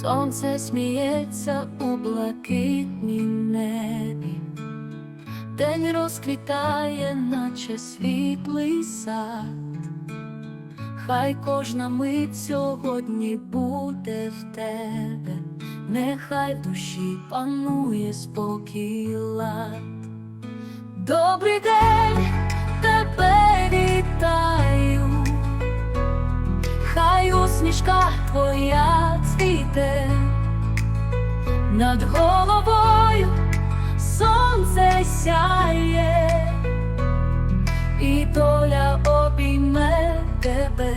Сонце сміється у блакитнім небі, День розквітає, наче світлий сад. Хай кожна мить сьогодні буде в тебе, нехай в душі панує спокій лад. Добрий день, усмішка твоя цвіте над головою сонце сяє, і доля обійме тебе.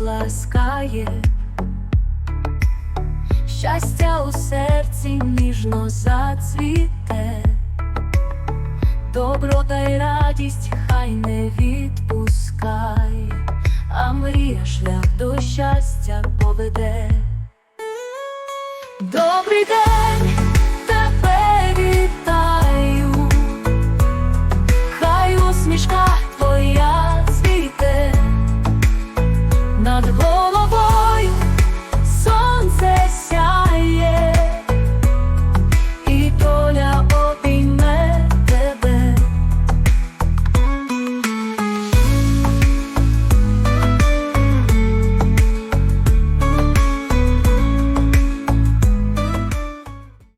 нас щастя у серці ніжно зацвіте, доброта й радість хай не відпускай, а мрія шлях до щастя поведе. Добрий день! Тебе вітаю, хай усмішка. চাঁদ ভোর